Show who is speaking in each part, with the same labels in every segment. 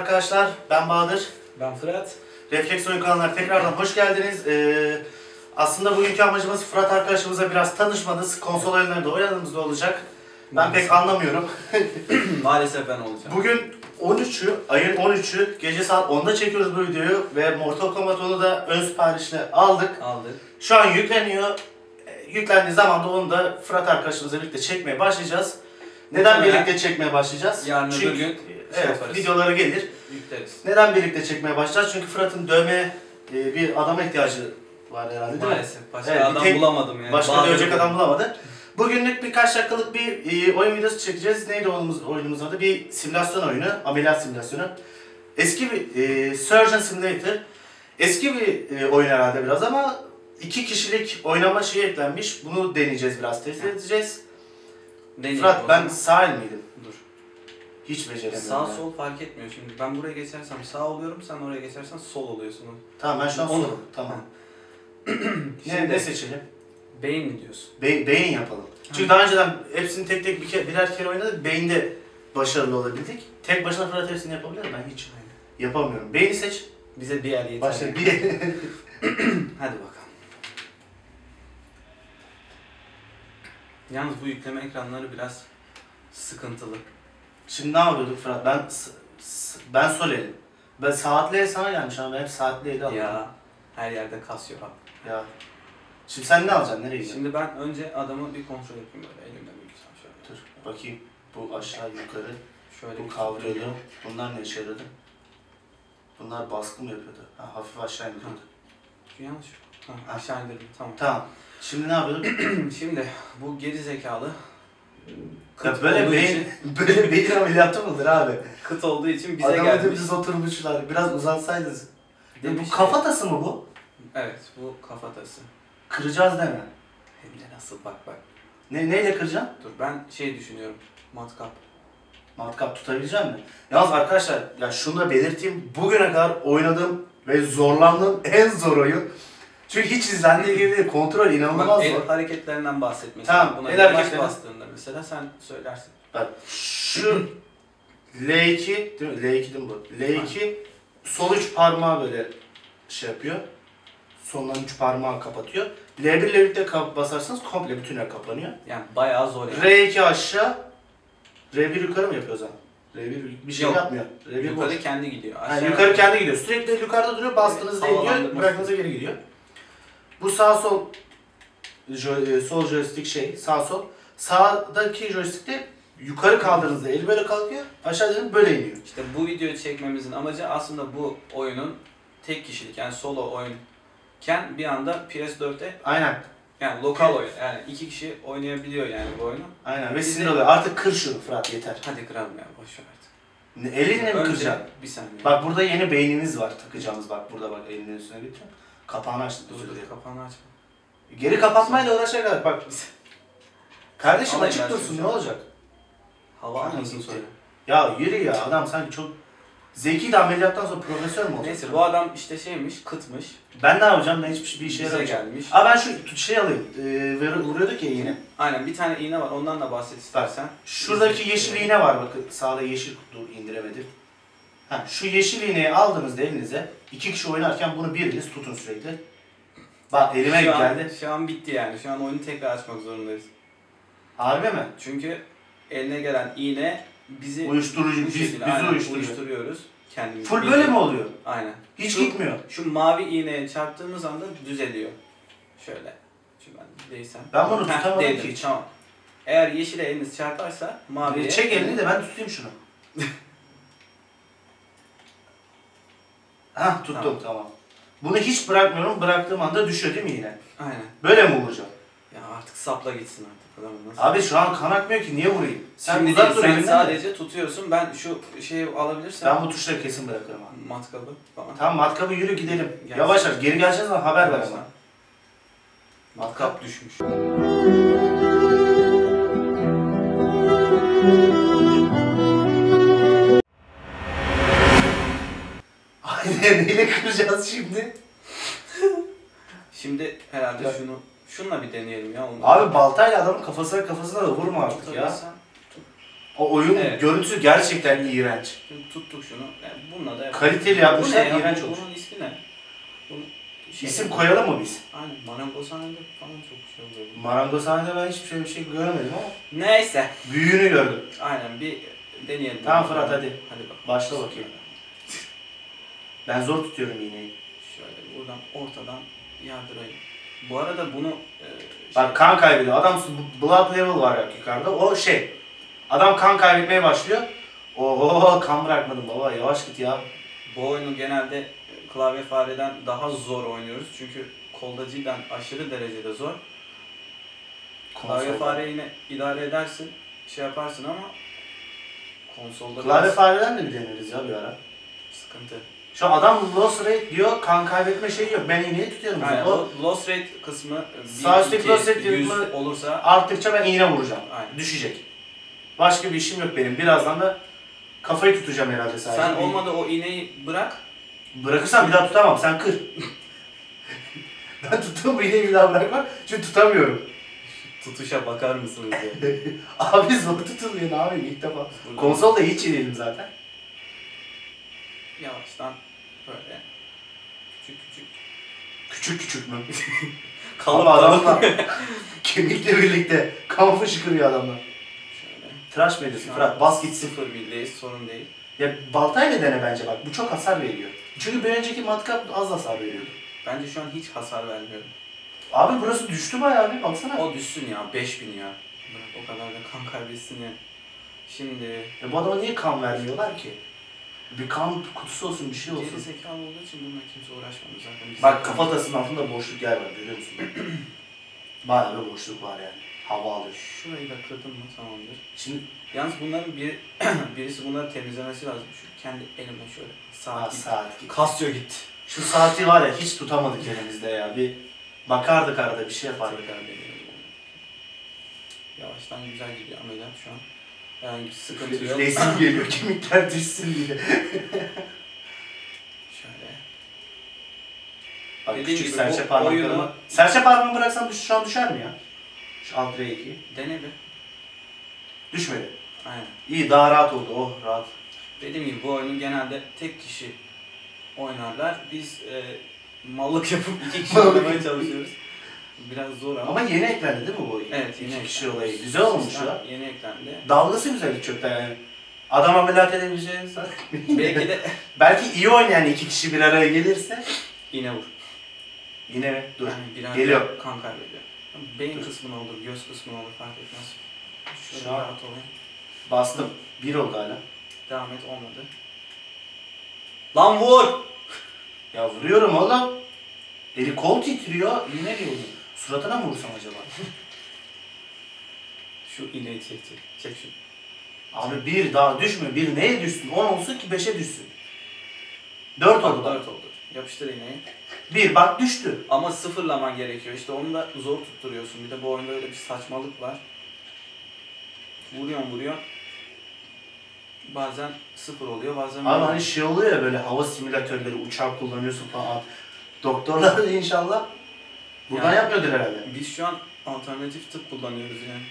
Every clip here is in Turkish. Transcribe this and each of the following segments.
Speaker 1: arkadaşlar. Ben Bahadır.
Speaker 2: Ben Fırat.
Speaker 1: Refleks Oyun kanalına tekrardan hoş geldiniz. Ee, aslında bugünkü amacımız Fırat arkadaşımıza biraz tanışmanız. Konsol oyunlarında oynadığımızda olacak. Ben
Speaker 2: Maalesef.
Speaker 1: pek anlamıyorum.
Speaker 2: Maalesef ben olacağım.
Speaker 1: Bugün 13'ü, ayın 13'ü gece saat 10'da çekiyoruz bu videoyu ve Mortal Kombat 10'u da ön siparişle aldık.
Speaker 2: Aldık.
Speaker 1: Şu an yükleniyor. Ee, Yüklendiği zaman da onu da Fırat arkadaşımızla birlikte çekmeye başlayacağız. Neden birlikte çekmeye başlayacağız?
Speaker 2: yarın öbür
Speaker 1: Çünkü,
Speaker 2: gün şey
Speaker 1: evet,
Speaker 2: yaparız.
Speaker 1: videoları gelir.
Speaker 2: Yükleriz.
Speaker 1: Neden birlikte çekmeye başlayacağız? Çünkü Fırat'ın dövme e, bir adama ihtiyacı var herhalde değil mi?
Speaker 2: Maalesef. Başka
Speaker 1: Evet,
Speaker 2: adam
Speaker 1: tek-
Speaker 2: bulamadım yani.
Speaker 1: Başka
Speaker 2: Bağırıyorum.
Speaker 1: dövecek adam bulamadı. Bugünlük birkaç dakikalık bir e, oyun videosu çekeceğiz. Neydi oyunumuz, oyunumuz adı? Bir simülasyon oyunu, ameliyat simülasyonu. Eski bir e, Surgeon Simulator. Eski bir e, oyun herhalde biraz ama iki kişilik oynama şeyi eklenmiş. Bunu deneyeceğiz biraz, test edeceğiz.
Speaker 2: Deneyelim
Speaker 1: Fırat ben sağ el miydim?
Speaker 2: Dur.
Speaker 1: Hiç beceremiyorum.
Speaker 2: Sağ
Speaker 1: ya.
Speaker 2: sol fark etmiyor şimdi. Ben buraya geçersem sağ oluyorum, sen oraya geçersen sol oluyorsun.
Speaker 1: Tamam ben şu an
Speaker 2: Onu-
Speaker 1: solum. Tamam. ne,
Speaker 2: Şimdi-
Speaker 1: ne seçelim?
Speaker 2: Beyin mi diyorsun?
Speaker 1: Be- beyin yapalım. Çünkü daha önceden hepsini tek tek bir kere, birer kere oynadık. Beyinde başarılı olabildik. Tek başına Fırat hepsini yapabilir mi? Ben hiç yapamıyorum. Beyni seç.
Speaker 2: Bize bir yer yeter.
Speaker 1: Başla. Bir...
Speaker 2: Hadi bakalım. Yalnız bu yükleme ekranları biraz sıkıntılı.
Speaker 1: Şimdi ne yapıyorduk Fırat? Ben ben sol elim. Ben saatli el sana gelmiş ama ben hep saatli eli alıyorum.
Speaker 2: Ya her yerde kasıyor abi.
Speaker 1: Ya. Şimdi sen ne alacaksın? Nereye gidiyorsun?
Speaker 2: Şimdi ben önce adamı bir kontrol yapayım böyle elimle bir güzel şöyle.
Speaker 1: Dur bakayım. Bu aşağı yukarı.
Speaker 2: Şöyle
Speaker 1: Bu
Speaker 2: tutayım.
Speaker 1: Bunlar ne işe yaradı? Bunlar baskı mı yapıyordu? Ha, hafif aşağı indiriyordu.
Speaker 2: Yanlış. Ha, aşağı indirdim tamam.
Speaker 1: Tamam. Şimdi ne yapıyorduk?
Speaker 2: Şimdi bu geri zekalı
Speaker 1: Ya
Speaker 2: kıt
Speaker 1: böyle
Speaker 2: olduğu
Speaker 1: beyin,
Speaker 2: için
Speaker 1: böyle beyin ameliyatı mıdır abi?
Speaker 2: kıt olduğu için bize
Speaker 1: Adamı
Speaker 2: gelmiş.
Speaker 1: dümdüz oturmuşlar. Biraz uzansaydınız. Ya
Speaker 2: Demiş
Speaker 1: bu
Speaker 2: ki-
Speaker 1: kafatası mı bu?
Speaker 2: Evet bu kafatası.
Speaker 1: Kıracağız deme.
Speaker 2: Hem de nasıl bak bak.
Speaker 1: Ne, neyle kıracaksın?
Speaker 2: Dur ben şey düşünüyorum. Matkap.
Speaker 1: Matkap tutabilecek mi? Yalnız arkadaşlar ya şunu da belirteyim. Bugüne kadar oynadığım ve zorlandığım en zor oyun. Çünkü hiç izlendiği gibi değil. Kontrol inanılmaz
Speaker 2: Bak el
Speaker 1: zor.
Speaker 2: hareketlerinden bahsetmek
Speaker 1: Tamam,
Speaker 2: istiyorum. Buna
Speaker 1: el
Speaker 2: yavaş
Speaker 1: hareketleri-
Speaker 2: bastığında mesela sen söylersin.
Speaker 1: Bak şu L2 değil mi? L2 değil mi bu? L2 sol üç parmağı böyle şey yapıyor. Sondan üç parmağı kapatıyor. L1 ile birlikte kap- basarsanız komple bütün yer kapanıyor.
Speaker 2: Yani bayağı zor yani.
Speaker 1: R2 aşağı, R1 yukarı mı yapıyor o zaman? R1 bir şey
Speaker 2: Yok.
Speaker 1: yapmıyor. R1
Speaker 2: Yukarı
Speaker 1: boş.
Speaker 2: kendi gidiyor.
Speaker 1: Yani
Speaker 2: Aşağı
Speaker 1: yukarı kendi gidiyor. Sürekli yukarıda duruyor, bastığınızda iniyor,
Speaker 2: Havalandırması.
Speaker 1: bıraktığınızda geri gidiyor. Bu sağ sol jo- e, sol joystick şey, sağ sol. Sağdaki joystickte yukarı kaldırdığınızda eli böyle kalkıyor, aşağı dediğinizde böyle iniyor.
Speaker 2: İşte bu videoyu çekmemizin amacı aslında bu oyunun tek kişilik yani solo oyunken bir anda PS4'te
Speaker 1: Aynen,
Speaker 2: yani lokal oyun yani iki kişi oynayabiliyor yani bu oyunu.
Speaker 1: aynen ve sinir oluyor. Artık kır şunu Fırat yeter.
Speaker 2: Hadi kıralım ya boş ver artık.
Speaker 1: Ne, elinle mi
Speaker 2: Önce
Speaker 1: kıracaksın?
Speaker 2: bir saniye.
Speaker 1: Bak burada yeni beynimiz var takacağımız bak burada bak elinin üstüne getireceğim. Kapağını açtım
Speaker 2: dur
Speaker 1: dilerim.
Speaker 2: kapağını açma.
Speaker 1: Geri kapatmayla uğraşacak bak. Kardeşim açık dursun ne olacak?
Speaker 2: Hava almasın sonra.
Speaker 1: Ya yürü ya adam sanki çok zeki de ameliyattan sonra profesör mü olacak?
Speaker 2: Neyse bu adam işte şeymiş kıtmış.
Speaker 1: Ben ne yapacağım? Ben hiçbir şey- bir işe
Speaker 2: bize
Speaker 1: yaramayacağım.
Speaker 2: gelmiş.
Speaker 1: Aa ben şu şey alayım. Ee, vuruyorduk ya yine.
Speaker 2: Aynen bir tane iğne var ondan da bahset istersen.
Speaker 1: Şuradaki yeşil iğne var bakın. Sağda yeşil dur indiremedim. Ha, şu yeşil iğneyi aldığınızda elinize iki kişi oynarken bunu biriniz tutun sürekli. Bak elime
Speaker 2: şu an,
Speaker 1: geldi.
Speaker 2: Şu an bitti yani. Şu an oyunu tekrar açmak zorundayız.
Speaker 1: Harbi mi?
Speaker 2: Çünkü eline gelen iğne bizi
Speaker 1: Uyuşturucu, biz,
Speaker 2: şekilde,
Speaker 1: bizi
Speaker 2: aynen,
Speaker 1: uyuşturuyor.
Speaker 2: uyuşturuyoruz. Kendimizi.
Speaker 1: Full böyle mi oluyor?
Speaker 2: Aynen.
Speaker 1: Hiç
Speaker 2: Şu-
Speaker 1: gitmiyor.
Speaker 2: Şu mavi iğneye çarptığımız anda düzeliyor. Şöyle. Şu ben değsem.
Speaker 1: Ben bunu tutamadım ki.
Speaker 2: Tamam. Eğer yeşile eliniz çarparsa maviye...
Speaker 1: Çek elini de ben tutayım şunu. Hah tuttum tamam.
Speaker 2: Tamam.
Speaker 1: Bunu hiç bırakmıyorum. Bıraktığım anda düşüyor değil mi yine?
Speaker 2: Aynen.
Speaker 1: Böyle mi vuracağım?
Speaker 2: Ya artık sapla gitsin artık. Adamı nasıl?
Speaker 1: Abi şu an kan akmıyor ki niye vurayım? Sen
Speaker 2: Şimdi
Speaker 1: uzak dur
Speaker 2: sen
Speaker 1: elimden de.
Speaker 2: sadece tutuyorsun. Ben şu şeyi alabilirsem...
Speaker 1: Ben bu tuşları kesin bırakırım abi.
Speaker 2: Matkabı falan.
Speaker 1: Tamam matkabı yürü gidelim.
Speaker 2: Gelsin.
Speaker 1: Yavaş yavaş geri geleceğiz zaman haber ver ama.
Speaker 2: Matkap düşmüş.
Speaker 1: Neyle kıracağız şimdi?
Speaker 2: Şimdi herhalde
Speaker 1: Ya.
Speaker 2: şunu şunla bir deneyelim ya. Onu.
Speaker 1: Abi baltayla adamın kafasına kafasına da vurma artık ya.
Speaker 2: Tutabilirsen-
Speaker 1: O oyun
Speaker 2: Evet.
Speaker 1: görüntüsü gerçekten iğrenç.
Speaker 2: Şimdi tuttuk şunu. Yani bununla da
Speaker 1: Kaliteli
Speaker 2: Bu
Speaker 1: yapmışlar,
Speaker 2: ne ya?
Speaker 1: iğrenç
Speaker 2: Bu-
Speaker 1: olmuş.
Speaker 2: Bunun ismi ne? Bunun şey-
Speaker 1: İsim koyalım mı biz?
Speaker 2: Aynen. Marangozhanede falan çok şey oluyor. bu.
Speaker 1: Marangozhanede ben hiçbir şey, bir şey göremedim ama
Speaker 2: Neyse.
Speaker 1: büyüğünü gördüm.
Speaker 2: Aynen bir deneyelim.
Speaker 1: Tamam Fırat, hadi.
Speaker 2: Hadi bak.
Speaker 1: Başla bakayım. Ben zor tutuyorum iğneyi.
Speaker 2: Şöyle buradan ortadan yardırayım. Bu arada bunu e, şey-
Speaker 1: Bak kan kaybediyor. Adam blood level var ya yukarıda. O şey. Adam kan kaybetmeye başlıyor. Oho kan bırakmadım baba yavaş git ya.
Speaker 2: bu oyunu genelde klavye fareden daha zor oynuyoruz. Çünkü kolda cidden aşırı derecede zor. Klavye fare yine idare edersin, şey yaparsın ama konsolda
Speaker 1: Klavye fareden de bir deneriz ya bir ara.
Speaker 2: sıkıntı.
Speaker 1: Şu adam loss rate diyor kan kaybetme şeyi yok. Ben iğneyi tutuyorum.
Speaker 2: Aynen,
Speaker 1: o
Speaker 2: loss rate kısmı
Speaker 1: Sağ üstteki loss rate
Speaker 2: 100
Speaker 1: kısmı-
Speaker 2: olursa
Speaker 1: arttıkça ben iğne vuracağım.
Speaker 2: Aynen.
Speaker 1: Düşecek. Başka bir işim yok benim. Birazdan da kafayı tutacağım herhalde sadece.
Speaker 2: sen olmadı o iğneyi bırak.
Speaker 1: Bırakırsan bir daha tutamam. Sen kır. ben tuttuğum bu iğneyi bir daha bırakmam. Çünkü tutamıyorum.
Speaker 2: Tutuşa bakar mısınız diye.
Speaker 1: Abi zor tutuluyor yapayım ilk defa. Konsolda hiç iyi değilim zaten.
Speaker 2: Yavaştan böyle küçük küçük
Speaker 1: Küçük küçük mü? Ama
Speaker 2: kalıp
Speaker 1: adamlar kemikle birlikte kan fışkırıyor adamlar.
Speaker 2: şöyle.
Speaker 1: Tıraş mı ediyorsun Fırat? Bas gitsin.
Speaker 2: Sıfır bildeyiz sorun değil.
Speaker 1: Ya baltayla dene bence bak. Bu çok hasar veriyor. Çünkü bir önceki matkap az hasar veriyordu.
Speaker 2: Bence şu an hiç hasar vermiyorum.
Speaker 1: Abi burası düştü bayağı bir baksana.
Speaker 2: O düşsün ya 5000 ya. Bırak o kadar da kan kaybetsin ya. Şimdi
Speaker 1: Ya bu adama niye kan vermiyorlar ki? Bir kan kutusu olsun bir şey
Speaker 2: geri
Speaker 1: olsun.
Speaker 2: zekalı olduğu için bununla kimse uğraşmadı zaten. Biz
Speaker 1: Bak kafatasının altında boşluk yer var görüyor musun? bayağı bir boşluk var yani. Hava alıyor.
Speaker 2: Şurayı da kırdım mı tamamdır.
Speaker 1: Şimdi
Speaker 2: Yalnız bunların bir birisi bunları temizlemesi lazım. Şu kendi elimle şöyle
Speaker 1: Aa,
Speaker 2: saat.
Speaker 1: saat.
Speaker 2: Kasıyor gitti.
Speaker 1: Şu saati var ya hiç tutamadık elimizde ya. Bir bakardık arada bir şey yapardık.
Speaker 2: Yavaştan güzel gidiyor ameliyat şu an. Bir sıkıntı yok.
Speaker 1: Üfleyesim geliyor kemikler düşsün diye.
Speaker 2: Şöyle.
Speaker 1: Bak
Speaker 2: Dediğim
Speaker 1: küçük
Speaker 2: gibi
Speaker 1: serçe
Speaker 2: bu
Speaker 1: parmaklarımı.
Speaker 2: oyunu-
Speaker 1: Serçe parmağımı bıraksam düş, şu an düşer mi ya? Şu alt R2.
Speaker 2: Dene bir.
Speaker 1: Düşmedi.
Speaker 2: Aynen.
Speaker 1: İyi daha rahat oldu. Oh rahat.
Speaker 2: Dediğim gibi bu oyunu genelde tek kişi oynarlar. Biz e, mallık yapıp iki kişi
Speaker 1: Mallık
Speaker 2: oynamaya
Speaker 1: yapıp-
Speaker 2: çalışıyoruz. Biraz zor ama.
Speaker 1: Ama yeni eklendi değil mi bu
Speaker 2: evet
Speaker 1: İki
Speaker 2: yeni
Speaker 1: kişi
Speaker 2: eklendi.
Speaker 1: olayı. Güzel olmuş
Speaker 2: Sistem
Speaker 1: ya.
Speaker 2: Yeni eklendi.
Speaker 1: Dalgası güzel çöpten yani. Adam ameliyat edebileceğiz.
Speaker 2: Belki de
Speaker 1: Belki iyi oynayan iki kişi bir araya gelirse
Speaker 2: iğne vur.
Speaker 1: yine mi? Dur.
Speaker 2: Yani biraz
Speaker 1: Geliyor.
Speaker 2: kan kaybediyor. Beyin
Speaker 1: Dur.
Speaker 2: kısmını olur, göz kısmını olur fark etmez. Şöyle
Speaker 1: Şu an-
Speaker 2: rahat olayım.
Speaker 1: Bastım. Bir oldu hala.
Speaker 2: Devam et olmadı. Lan vur!
Speaker 1: Ya vuruyorum oğlum. Eli kol titriyor. Yine diyor. Suratına mı vursam acaba?
Speaker 2: Şu iğneyi çek çek. Çek şunu.
Speaker 1: Abi bir daha düşmüyor. Bir neye düşsün? 10 olsun ki 5'e düşsün. 4 oldu bak.
Speaker 2: Dört oldu. Yapıştır iğneyi.
Speaker 1: Bir bak düştü.
Speaker 2: Ama sıfırlaman gerekiyor. İşte onu da zor tutturuyorsun. Bir de bu oyunda öyle bir saçmalık var. Vuruyorsun vuruyorsun. Bazen sıfır oluyor bazen
Speaker 1: Abi hani şey oluyor ya böyle hava simülatörleri, uçak kullanıyorsun falan. Doktorlar inşallah buradan
Speaker 2: Yani-
Speaker 1: yapmıyordur herhalde.
Speaker 2: Biz şu an alternatif tıp kullanıyoruz yani.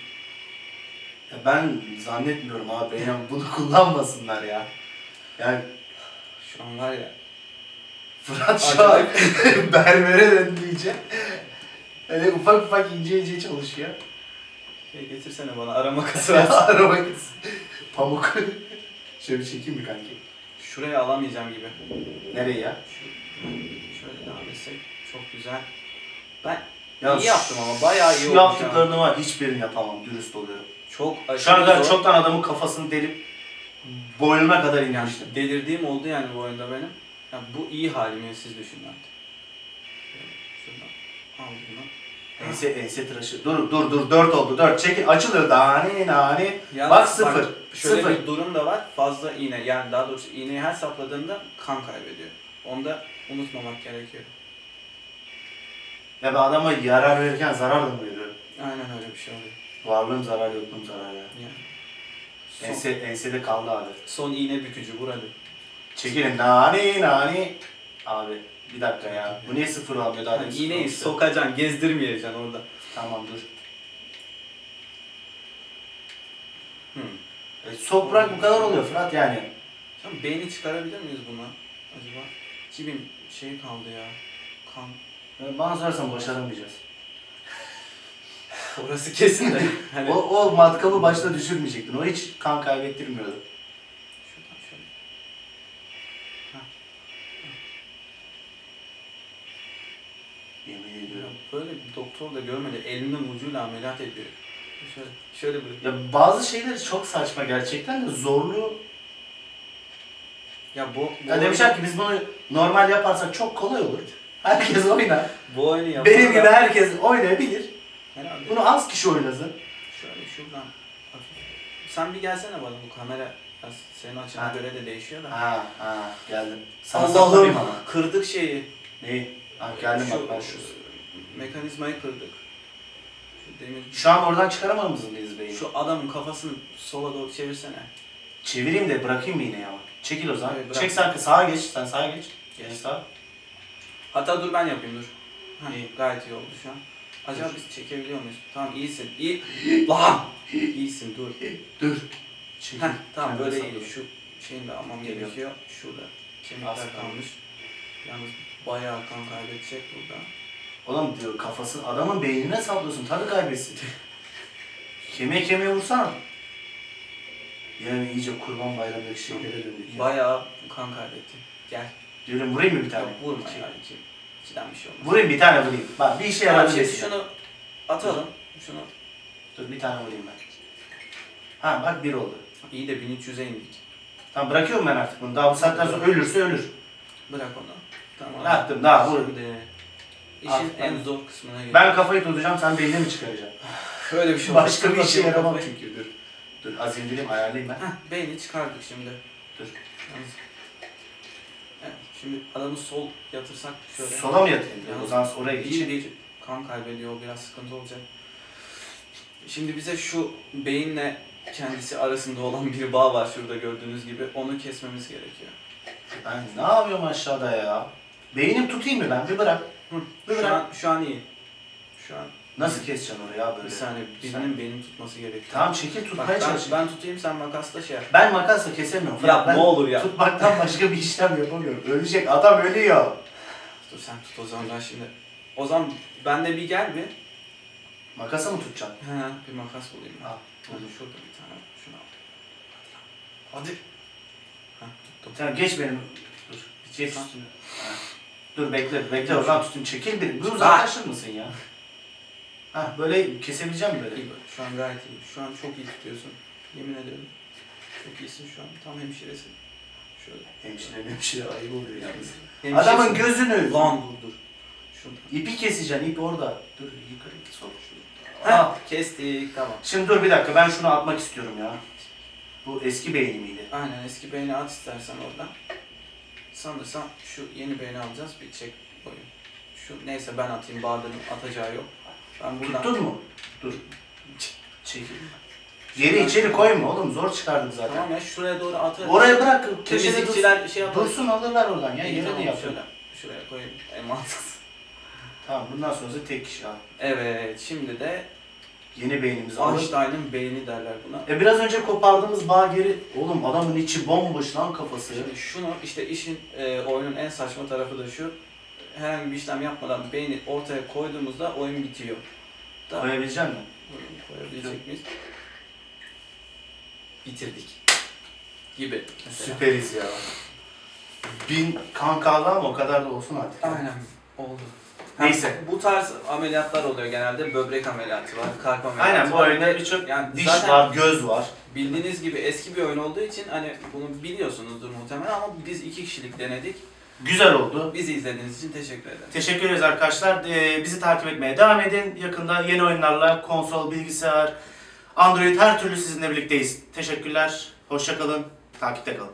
Speaker 1: Ya ben zannetmiyorum abi. Benim bunu kullanmasınlar ya. Yani
Speaker 2: Şu an var ya.
Speaker 1: Fırat şu an berbere döndü iyice. Öyle ufak ufak ince ince çalışıyor.
Speaker 2: Şey getirsene bana arama ver.
Speaker 1: Araba kız. Pamuk. Şöyle bir çekeyim mi kanki?
Speaker 2: Şuraya alamayacağım gibi.
Speaker 1: Nereye ya?
Speaker 2: Şöyle devam etsek. Çok güzel. Ben
Speaker 1: Ya
Speaker 2: iyi yaptım ama bayağı iyi
Speaker 1: Şu
Speaker 2: olmuş
Speaker 1: yaptıklarını var hiçbirini yapamam. Dürüst oluyorum.
Speaker 2: Çok
Speaker 1: Şu ana
Speaker 2: aşırı
Speaker 1: kadar
Speaker 2: zor.
Speaker 1: çoktan adamın kafasını delip boynuna kadar inmiştim.
Speaker 2: delirdiğim oldu yani bu oyunda benim. Ya bu iyi halimi siz düşünün artık. Şuradan al bunu.
Speaker 1: Ense, ense tıraşı. Dur dur dur dört oldu dört. Çekin açılıyor. Nani nani.
Speaker 2: Yalnız
Speaker 1: Bak sıfır.
Speaker 2: Şöyle
Speaker 1: Sıfır.
Speaker 2: bir durum da var. Fazla iğne yani daha doğrusu iğneyi her sapladığında kan kaybediyor. Onu da unutmamak gerekiyor.
Speaker 1: Ya ben adama yarar verirken zarar da mı veriyorum?
Speaker 2: Aynen öyle bir şey oluyor.
Speaker 1: Varlığım zarar yokluğum zarar ya.
Speaker 2: Yani. Son,
Speaker 1: Ense, ensede kaldı abi.
Speaker 2: son iğne bükücü vur hadi.
Speaker 1: Çekilin nani nani. Abi bir dakika ya. Bu niye sıfır almıyor daha
Speaker 2: Yani iğneyi
Speaker 1: olmuştu.
Speaker 2: sokacaksın, gezdirmeyeceksin orada.
Speaker 1: Tamam dur.
Speaker 2: Hı.
Speaker 1: E, sok bırak bu kadar oluyor Fırat yani.
Speaker 2: Sen beyni çıkarabilir miyiz bundan acaba? 2000 şey kaldı ya. Kan.
Speaker 1: E, Bana sorarsan başaramayacağız.
Speaker 2: Orası kesin de. Hani
Speaker 1: O, o matkabı başta düşürmeyecektin. O hiç kan kaybettirmiyordu.
Speaker 2: Şuradan şöyle.
Speaker 1: Yemin ediyorum.
Speaker 2: Böyle bir doktor da görmedi. Elinin ucuyla ameliyat ediyor. Şöyle, şöyle böyle.
Speaker 1: Ya bazı şeyler çok saçma gerçekten de zorlu.
Speaker 2: Ya bu, bu,
Speaker 1: Ya demişler ki biz bunu normal yaparsak çok kolay olur. Herkes oynar.
Speaker 2: bu oyunu
Speaker 1: Benim gibi herkes oynayabilir.
Speaker 2: Herhalde.
Speaker 1: Bunu az kişi oynasın.
Speaker 2: Şöyle şuradan. Sen bir gelsene bana bu kamera biraz senin açına
Speaker 1: Ha.
Speaker 2: göre de değişiyor da.
Speaker 1: Ha ha geldim. Sana
Speaker 2: Allah'ım
Speaker 1: saklayayım ama.
Speaker 2: kırdık şeyi.
Speaker 1: Neyi? Ha geldim
Speaker 2: Şu-
Speaker 1: bak ben şu.
Speaker 2: Mekanizmayı kırdık. Şu demir.
Speaker 1: Şu an oradan çıkaramamız mıyız beyni?
Speaker 2: Şu adamın kafasını sola doğru çevirsene.
Speaker 1: Çevireyim de bırakayım mı iğneyi ama? Çekil o zaman.
Speaker 2: Evet, bırak.
Speaker 1: Çek sen sağa geç. Sen sağa geç. Geç sağa.
Speaker 2: Hatta dur ben yapayım dur. Ha,
Speaker 1: İyi.
Speaker 2: gayet iyi oldu şu an. Acaba biz çekebiliyor muyuz? Tamam iyisin. İyi. Lan! İyisin dur.
Speaker 1: Dur. Çekil.
Speaker 2: Heh, tamam
Speaker 1: Kendine
Speaker 2: böyle iyi. Şu şeyini de almam
Speaker 1: Geliyor.
Speaker 2: gerekiyor. Şurada kemikler
Speaker 1: Az kalmış.
Speaker 2: Yalnız bayağı kan kaybedecek burada.
Speaker 1: Oğlum diyor kafası adamın beynine sallıyorsun. Tabii kaybetsin. kemiğe kemiğe vursana. Yani iyice kurban bayramındaki şeylere döndük ya.
Speaker 2: Bayağı kan kaybetti. Gel.
Speaker 1: Diyorum vurayım mı bir tane?
Speaker 2: Yok, vurma
Speaker 1: İki.
Speaker 2: ya. iki. İkiden bir şey olmaz.
Speaker 1: Vurayım bir tane vurayım. Bak bir işe
Speaker 2: şimdi
Speaker 1: desin.
Speaker 2: şunu atalım. Şunu.
Speaker 1: Dur bir tane vurayım ben. Ha bak bir oldu.
Speaker 2: İyi de 1300'e indik.
Speaker 1: Tamam bırakıyorum ben artık bunu. Daha bu saatten sonra ölürse ölür.
Speaker 2: Bırak onu. Tamam.
Speaker 1: Bıraktım daha vur.
Speaker 2: Şimdi işin
Speaker 1: Artık
Speaker 2: en
Speaker 1: ben-
Speaker 2: zor kısmına geliyor.
Speaker 1: Ben kafayı tutacağım sen beynini mi çıkaracaksın?
Speaker 2: Şöyle bir şey
Speaker 1: Başka
Speaker 2: oldu.
Speaker 1: bir işe yaramam çünkü dur. Dur az indireyim ayarlayayım ben.
Speaker 2: Heh, beyni çıkardık şimdi.
Speaker 1: Dur.
Speaker 2: Yalnız- şimdi adamı sol yatırsak şöyle.
Speaker 1: Sola mı yatayım? Dur, O zaman oraya
Speaker 2: bir
Speaker 1: geçeyim.
Speaker 2: bir kan kaybediyor, biraz sıkıntı olacak. Şimdi bize şu beyinle kendisi arasında olan bir bağ var şurada gördüğünüz gibi. Onu kesmemiz gerekiyor.
Speaker 1: Ben ne yapıyorum aşağıda ya? Beynim tutayım mı ben? Bir bırak.
Speaker 2: Hı,
Speaker 1: Bir
Speaker 2: Şu
Speaker 1: bırak.
Speaker 2: an, şu an iyi. Şu an
Speaker 1: Nasıl keseceksin orayı ya
Speaker 2: bir
Speaker 1: böyle?
Speaker 2: saniye birinin beynini tutması gerekiyor.
Speaker 1: Tamam çekil tutmaya
Speaker 2: ben,
Speaker 1: çalış.
Speaker 2: ben tutayım sen makasla şey yap.
Speaker 1: Ben makasla kesemiyorum. Fırat. ben
Speaker 2: olur
Speaker 1: tutmaktan başka bir işlem yapamıyorum. Ölecek adam ölüyor.
Speaker 2: Dur sen tut o zaman ben şimdi. O zaman ben de bir gel bir.
Speaker 1: Makası mı tutacaksın?
Speaker 2: He, bir makas bulayım.
Speaker 1: Al.
Speaker 2: Hadi şurada bir tane. Şunu al. Hadi. Ha, tuttum.
Speaker 1: Sen geç benim. Dur.
Speaker 2: Bir.
Speaker 1: Ha. Dur bekle bekle oradan tutayım. Çekil bir. Bir uzaklaşır mısın ya? Ha böyle kesebileceğim mi böyle?
Speaker 2: İyi bak, şu an gayet iyi. Şu an çok iyi tutuyorsun. Yemin ediyorum. Çok iyisin şu an. Tam hemşiresin. Şöyle.
Speaker 1: Hemşire hemşire ayıp oluyor yalnız.
Speaker 2: Hemşiresin.
Speaker 1: Adamın gözünü.
Speaker 2: Lan dur dur. Şurada.
Speaker 1: İpi keseceksin ip orada. Dur yukarı sok şunu.
Speaker 2: Heh,
Speaker 1: Aa.
Speaker 2: kestik tamam.
Speaker 1: Şimdi dur bir dakika ben şunu atmak istiyorum ya. Bu eski beyni miydi?
Speaker 2: Aynen eski beyni at istersen oradan. Sanırsam şu yeni beyni alacağız. Bir çek boyu. Şu neyse ben atayım. Bahadır'ın atacağı yok. Ben buradan...
Speaker 1: Tuttun mu? Dur. Ç- Çekil. Geri içeri koyma oğlum zor çıkardık zaten.
Speaker 2: Tamam ya şuraya doğru atarız.
Speaker 1: Oraya bırak köşede dursun.
Speaker 2: Şey yapar.
Speaker 1: Dursun alırlar oradan ya yere de
Speaker 2: tamam,
Speaker 1: yapın.
Speaker 2: şöyle. Şuraya koyayım. En mantıklısı.
Speaker 1: Tamam bundan sonrası tek kişi al.
Speaker 2: Evet şimdi de
Speaker 1: Yeni beynimizi alıp.
Speaker 2: Einstein'ın beyni derler buna.
Speaker 1: E biraz önce kopardığımız bağ geri... Oğlum adamın içi bomboş lan kafası.
Speaker 2: Şimdi şunu işte işin e, oyunun en saçma tarafı da şu. Herhangi bir işlem yapmadan beyni ortaya koyduğumuzda oyun bitiyor. Da
Speaker 1: Koyabilecek misin?
Speaker 2: Koyabilecek miyiz? Bitirdik. Gibi. mesela.
Speaker 1: Süperiz ya. Bin kan kaldı ama o kadar da olsun artık.
Speaker 2: Aynen oldu.
Speaker 1: Neyse.
Speaker 2: Ha, bu tarz ameliyatlar oluyor genelde. Böbrek ameliyatı var, kalp ameliyatı
Speaker 1: Aynen bu
Speaker 2: var.
Speaker 1: oyunda birçok
Speaker 2: Yani
Speaker 1: diş
Speaker 2: zaten-
Speaker 1: var, göz var.
Speaker 2: Bildiğiniz gibi eski bir oyun olduğu için hani bunu biliyorsunuzdur muhtemelen ama biz iki kişilik denedik.
Speaker 1: Güzel oldu.
Speaker 2: Bizi izlediğiniz için teşekkür ederim.
Speaker 1: Teşekkür ederiz arkadaşlar. Ee, bizi takip etmeye devam edin. Yakında yeni oyunlarla konsol, bilgisayar, Android her türlü sizinle birlikteyiz. Teşekkürler. Hoşçakalın. Takipte kalın.